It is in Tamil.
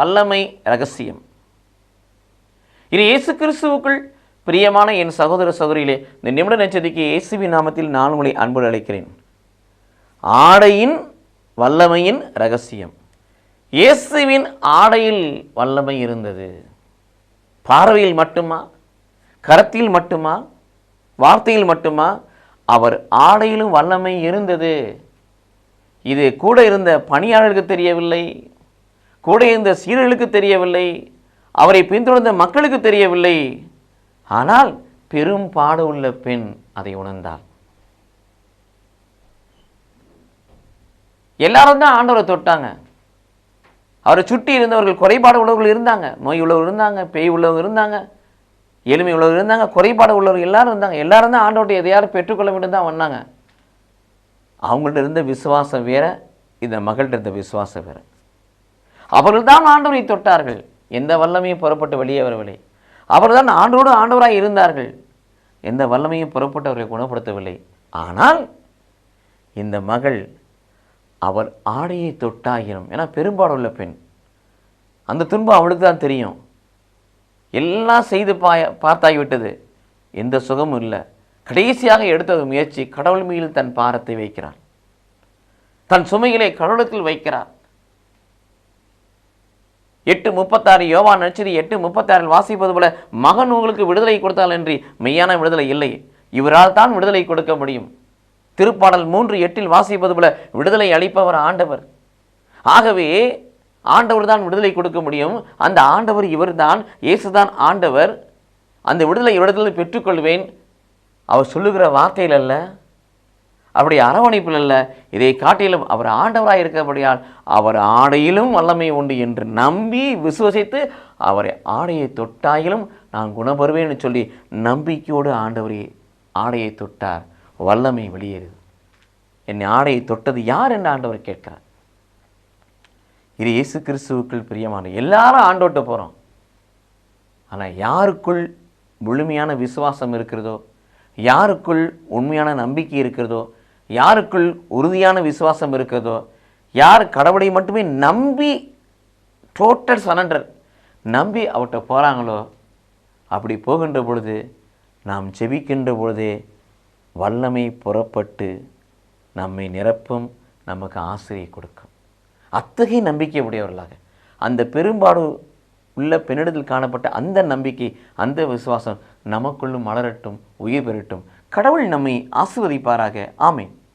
வல்லமை ரகசியம். இது இயேசு கிறிஸ்துவுக்குள் பிரியமான என் சகோதர சகோதரியிலே இந்த நிமிட நட்சத்திரிக்கு இயேசுவின் நாமத்தில் நான் உங்களை அன்பு அழைக்கிறேன். ஆடையின் வல்லமையின் ரகசியம். இயேசுவின் ஆடையில் வல்லமை இருந்தது. பார்வையில் மட்டுமா? கரத்தில் மட்டுமா? வார்த்தையில் மட்டுமா? அவர் ஆடையிலும் வல்லமை இருந்தது. இது கூட இருந்த பணியாளர்களுக்கு தெரியவில்லை. கூட இருந்த சீரர்களுக்கு தெரியவில்லை அவரை பின்தொடர்ந்த மக்களுக்கு தெரியவில்லை. ஆனால் பெரும் பாடு உள்ள பெண் அதை உணர்ந்தாள். எல்லாரும் தான் ஆண்டவரை தொட்டாங்க. அவரை சுற்றி இருந்தவர்கள் குறைபாடு உள்ளவர்கள் இருந்தாங்க. நோய் உள்ளவர்கள் இருந்தாங்க பேய் உள்ளவங்க இருந்தாங்க எளிமை உள்ளவர்கள் இருந்தாங்க குறைபாடு உள்ளவர்கள் எல்லாரும் இருந்தாங்க. எல்லாரும் தான் ஆண்டவர்கிட்ட எதையாவது பெற்றுக்கொள்ள வேண்டும் தான் வந்தாங்க. அவங்கள்ட்ட இருந்த விசுவாசம் வேற இந்த மகள்கிட்ட இருந்த விசுவாசம் வேற. அவர்கள் தான் ஆண்டவரை தொட்டார்கள். எந்த வல்லமையும் புறப்பட்டு வெளியே வரவில்லை. அவர்தான் ஆண்டோடு ஆண்டவராக இருந்தார்கள். எந்த வல்லமையும் புறப்பட்டு அவர்களை குணப்படுத்தவில்லை. ஆனால் இந்த மகள் அவர் ஆடையை தொட்டாகிடும் ஏன்னா பெரும்பாடுள்ள பெண் அந்த துன்பம் அவளுக்கு தான் தெரியும். எல்லாம் செய்து பாய பார்த்தாகிவிட்டது எந்த சுகமும் இல்லை. கடைசியாக எடுத்தது முயற்சி கடவுள் மீது தன் பாரத்தை வைக்கிறார். தன் சுமைகளை கடவுளத்தில் வைக்கிறார். எட்டு முப்பத்தாறு யோவா நச்சரி எட்டு முப்பத்தாறில் வாசிப்பது போல மகன் உங்களுக்கு விடுதலை கொடுத்தால் என்று மெய்யான விடுதலை இல்லை. இவரால் தான் விடுதலை கொடுக்க முடியும். திருப்பாடல் மூன்று எட்டில் வாசிப்பது போல விடுதலை அளிப்பவர் ஆண்டவர். ஆகவே ஆண்டவர் தான் விடுதலை கொடுக்க முடியும். அந்த ஆண்டவர் இவர்தான் இயேசுதான் ஆண்டவர். அந்த விடுதலை இவரிடத்தில் பெற்றுக்கொள்வேன். அவர் சொல்லுகிற வார்த்தையில் அல்ல. அப்படி அரவணைப்பில் அல்ல இதை காட்டிலும் அவர் ஆண்டவராக இருக்கிறபடியால் அவர் ஆடையிலும் வல்லமை உண்டு என்று நம்பி விசுவசித்து அவரை ஆடையை தொட்டாயிலும் நான் குணப்பருவேன்னு சொல்லி நம்பிக்கையோடு ஆண்டவரே ஆடையை தொட்டார். வல்லமை வெளியேறுது என்னை ஆடையை தொட்டது யார் என்று ஆண்டவர் கேட்கிறார். இது இயேசு கிறிஸ்துவுக்குள் பிரியமான எல்லாரும் ஆண்டோட்ட போகிறோம் ஆனால் யாருக்குள் முழுமையான விசுவாசம் இருக்கிறதோ யாருக்குள் உண்மையான நம்பிக்கை இருக்கிறதோ யாருக்குள் உறுதியான விசுவாசம் இருக்கிறதோ யார் கடவுளை மட்டுமே நம்பி டோட்டல் சரண்டர் நம்பி அவர்கிட்ட போகிறாங்களோ அப்படி போகின்ற பொழுது நாம் ஜெபிக்கின்ற பொழுதே வல்லமை புறப்பட்டு நம்மை நிரப்பும் நமக்கு ஆசிரியை கொடுக்கும். அத்தகைய நம்பிக்கை உடையவர்களாக அந்த பெரும்பாடு உள்ள பெண்ணிடத்தில் காணப்பட்ட அந்த நம்பிக்கை அந்த விசுவாசம் நமக்குள்ளும் மலரட்டும் உயிர் பெறட்டும். கடவுள் நம்மை ஆசிர்வதிப்பாராக. ஆமேன்.